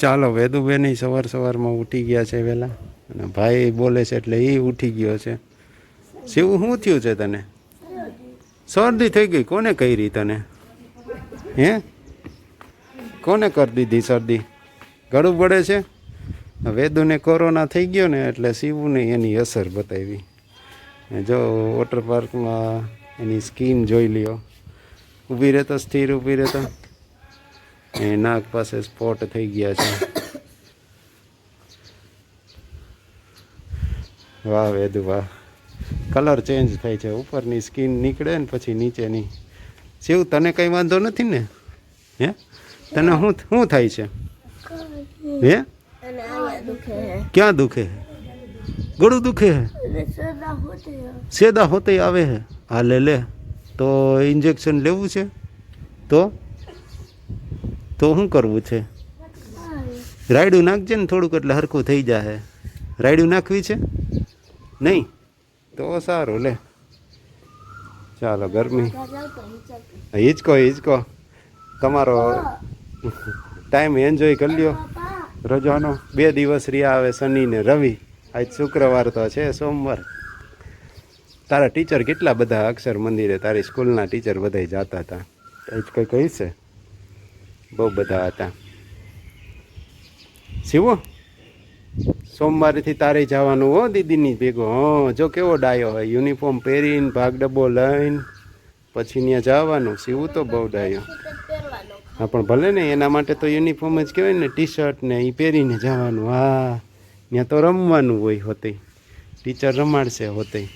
ચાલો વેદુબેન સવાર સવારમાં ઉઠી ગયા છે વહેલા અને ભાઈ બોલે છે એટલે એ ઉઠી ગયો છે. શિવ શું થયું છે તને? શરદી થઈ ગઈ. કોને કરી તને? હે? કોને કરી દીધી શરદી? ગળું પડે છે? વેદુને કોરોના થઈ ગયો ને એટલે શિવને એની અસર બતાવી. જો વોટર પાર્કમાં એની સ્કીન જોઈ લ્યો. ઊભી રહેતો, સ્થિર ઊભી રહેતો. એ નાક પાસે સ્પોટ થઈ ગયા છે. વાહ, વેદુ, વાહ. કલર ચેન્જ થાય છે. ઉપરની સ્કીન નીકળે ને પછી નીચેની. શિવ તને કંઈ વાંધો નથી ને? હે? તને શું શું થાય છે? હે? ક્યાં દુખે ગળું દુખે સેદા હોતે આવે હે. હા, લે લે. તો ઇન્જેક્શન લેવું છે? તો? તો શું કરવું છે? રાયડું નાખજે ને થોડુંક એટલે હરખું થઈ જાય રાયડું નાખવી છે? નહીં? તો સારું, લે. ચાલો, ગરમી. હિંચકો કહો તમારો ટાઈમ એન્જોય કરી લ્યો. રજાનો બે દિવસ રહ્યા આવે શનિ ને રવિ. આજ શુક્રવાર તો છે સોમવાર. તારા ટીચર કેટલા બધા અક્ષર મંદિરે? તારી સ્કૂલના ટીચર બધા જતા હતા આજ કંઈ કહી છે? બહુ બધા હતા. શિવો? સોમવારેથી તારે જવાનું હો દીદીની ભેગો. હં, જો કેવો ડાયો હોય. યુનિફોર્મ પહેરીને, ભાગ ડબ્બો લઈને, પછી ત્યાં જવાનું. શિવું તો બહુ ડાયો. હા, પણ ભલે ને, એના માટે તો યુનિફોર્મ જ કહેવાય ને ટી શર્ટ ને એ પહેરીને જવાનું. હા ત્યાં તો રમવાનું હોય હોતે. ટીચર રમાડશે હોતે.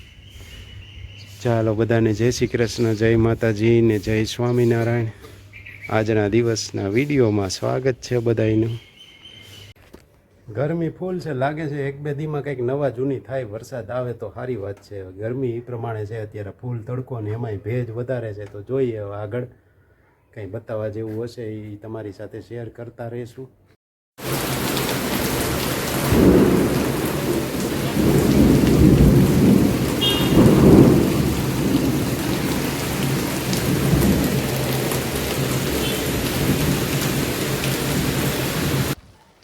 ચાલો બધાને જય શ્રી કૃષ્ણ, જય માતાજી ને જય સ્વામિનારાયણ. આજના દિવસના વિડીયોમાં સ્વાગત છે બધાનું ગરમી ફૂલ છે, લાગે છે એક બે દીમાં કંઈક નવા જૂની થાય, વરસાદ આવે તો સારી વાત છે. ગરમી એ પ્રમાણે છે, અત્યારે ફૂલ તડકો ને એમાંય ભેજ વધારે છે. તો જોઈએ આગળ કંઈ બતાવવા જેવું હશે એ તમારી સાથે શેર કરતા રહીશું.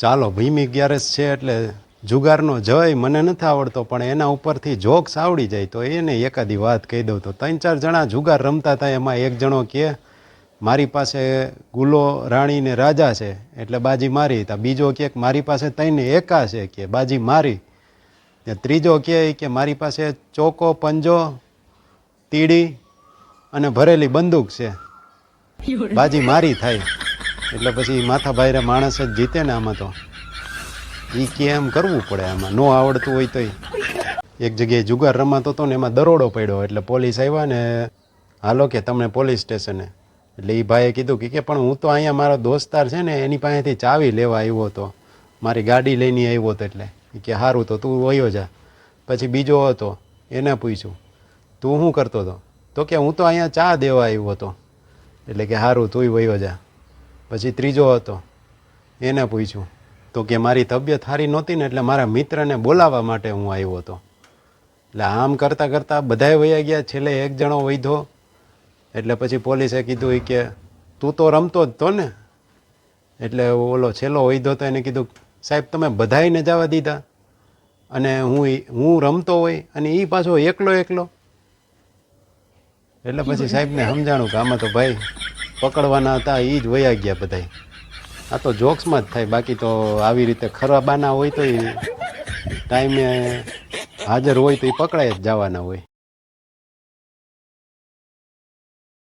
ચાલો ભીમી ગ્યારસ છે એટલે જુગારનો જય મને નથી આવડતો પણ એના ઉપરથી જોક્સ આવડી જાય તો એને એકાદી વાત કહી દઉં. તો ત્રણ ચાર જણા જુગાર રમતા હતા એમાં એક જણો કહે મારી પાસે ગુલો રાણી ને રાજા છે એટલે બાજી મારી તા. બીજો કહે કે મારી પાસે તઈને એકા છે. કે બાજી મારી. ત્રીજો કહે કે મારી પાસે ચોકો પંજો તીડી અને ભરેલી બંદૂક છે. બાજી મારી થાય. એટલે પછી માથા ભાઈરે માણસ જ જીતે ને આમાં તો. એ કે એમ કરવું પડે આમાં. ન આવડતું હોય તોય. એક જગ્યાએ જુગાર રમાતો હતો ને એમાં દરોડો પડ્યો. એટલે પોલીસ આવ્યા ને હાલો કે તમને પોલીસ સ્ટેશને. એટલે એ ભાઈએ કીધું કે કે પણ હું તો અહીંયા મારો દોસ્તાર છે ને એની પાસેથી ચાવી લેવા આવ્યો હતો. મારી ગાડી લઈને આવ્યો હતો એટલે. કે સારું તો તું વયો જા. પછી બીજો હતો. એને પૂછ્યું, તું શું કરતો હતો તો કે, હું તો અહીંયા ચા દેવા આવ્યો હતો. એટલે કે સારું તુંય વયો જા. પછી ત્રીજો હતો. એને પૂછ્યું તો કે મારી તબિયત સારી નહોતી ને એટલે મારા મિત્રને બોલાવવા માટે હું આવ્યો હતો. એટલે આમ કરતાં કરતાં બધાય વયા ગયા છેલ્લે એક જણો વૈધો એટલે પછી પોલીસે કીધું કે તું તો રમતો જ તો ને. એટલે ઓલો છેલ્લો વૈધો તો એને કીધું સાહેબ તમે બધાઈને જવા દીધા. અને હું હું રમતો હોય અને એ પાછો એકલો એકલો. એટલે પછી સાહેબને સમજાણું કે આમાં તો ભાઈ પકડવાના હતા એ જ વયા ગયા બધાય. આ તો જોક્સમાં જ થાય, બાકી તો આવી રીતે ખરાબાના હોય તો એ ટાઈમે હાજર હોય તો એ પકડાય જ જવાના હોય.